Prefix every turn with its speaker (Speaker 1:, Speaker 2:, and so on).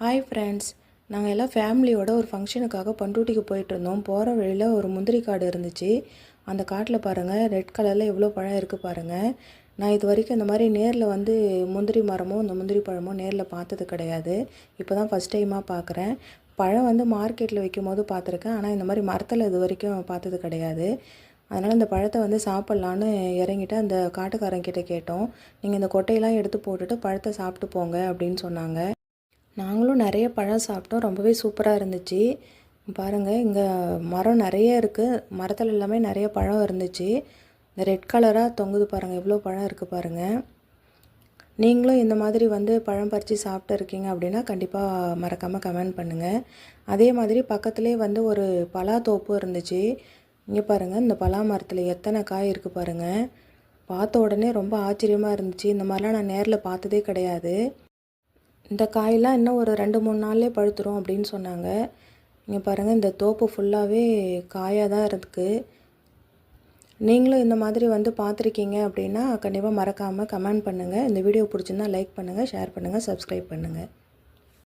Speaker 1: Hi friends நாங்கள் எல்லாம் ஃபேமிலியோட ஒரு ஃபங்க்ஷனுக்காக பண்ருட்டிக்கு போயிட்டு இருந்தோம் போகிற வழியில் ஒரு முந்திரி காடு இருந்துச்சு. அந்த காட்டில் பாருங்கள் ரெட் கலரில் எவ்வளோ பழம் இருக்குது பாருங்கள் நான் இது வரைக்கும் இந்த மாதிரி நேரில் வந்து முந்திரி மரமோ இந்த முந்திரி பழமோ நேரில் பார்த்தது கிடையாது. இப்போ தான் ஃபஸ்ட் டைமாக பார்க்குறேன் பழம் வந்து மார்க்கெட்டில் விற்கும் போது பார்த்துருக்கேன். ஆனால் இந்த மாதிரி மரத்தில் இது வரைக்கும் பார்த்தது கிடையாது. அதனால் இந்த பழத்தை வந்து சாப்பிட்லான்னு இறங்கிட்டு அந்த காட்டுக்காரங்கிட்ட கேட்டோம். நீங்கள் இந்த கொட்டையெல்லாம் எடுத்து போட்டுட்டு பழத்தை சாப்பிட்டு போங்க அப்படின்னு சொன்னாங்க. நாங்களும் நிறைய பழம் சாப்பிட்டோம். ரொம்பவே சூப்பராக இருந்துச்சு. பாருங்கள் இங்கே மரம் நிறைய இருக்குது மரத்தில் எல்லாமே நிறைய பழம் இருந்துச்சு. இந்த ரெட் கலராக தொங்குது பாருங்கள் எவ்வளோ பழம் இருக்குது பாருங்கள் நீங்களும் இந்த மாதிரி வந்து பழம் பறித்து சாப்பிட்டு இருக்கீங்க அப்படின்னா கண்டிப்பாக மறக்காமல் கமெண்ட் பண்ணுங்கள் அதே மாதிரி பக்கத்துலேயே வந்து ஒரு பலா தோப்பு இருந்துச்சு. இங்கே பாருங்கள் இந்த பலா மரத்தில் எத்தனை காய் இருக்குது பாருங்கள் பார்த்த உடனே ரொம்ப ஆச்சரியமாக இருந்துச்சு. இந்த மாதிரிலாம் நான் நேரில் பார்த்ததே கிடையாது. இந்த காயெல்லாம் இன்னும் ஒரு ரெண்டு மூணு நாள்லேயே பழுத்துரும் அப்படின்னு சொன்னாங்க. இங்கே பாருங்கள் இந்த தோப்பு ஃபுல்லாகவே காயாக தான் இருக்குது நீங்களும் இந்த மாதிரி வந்து பார்த்துருக்கீங்க அப்படின்னா கண்டிப்பாக மறக்காமல் கமெண்ட் பண்ணுங்கள் இந்த வீடியோ பிடிச்சிருந்தா லைக் பண்ணுங்கள் ஷேர் பண்ணுங்கள் சப்ஸ்கிரைப் பண்ணுங்கள்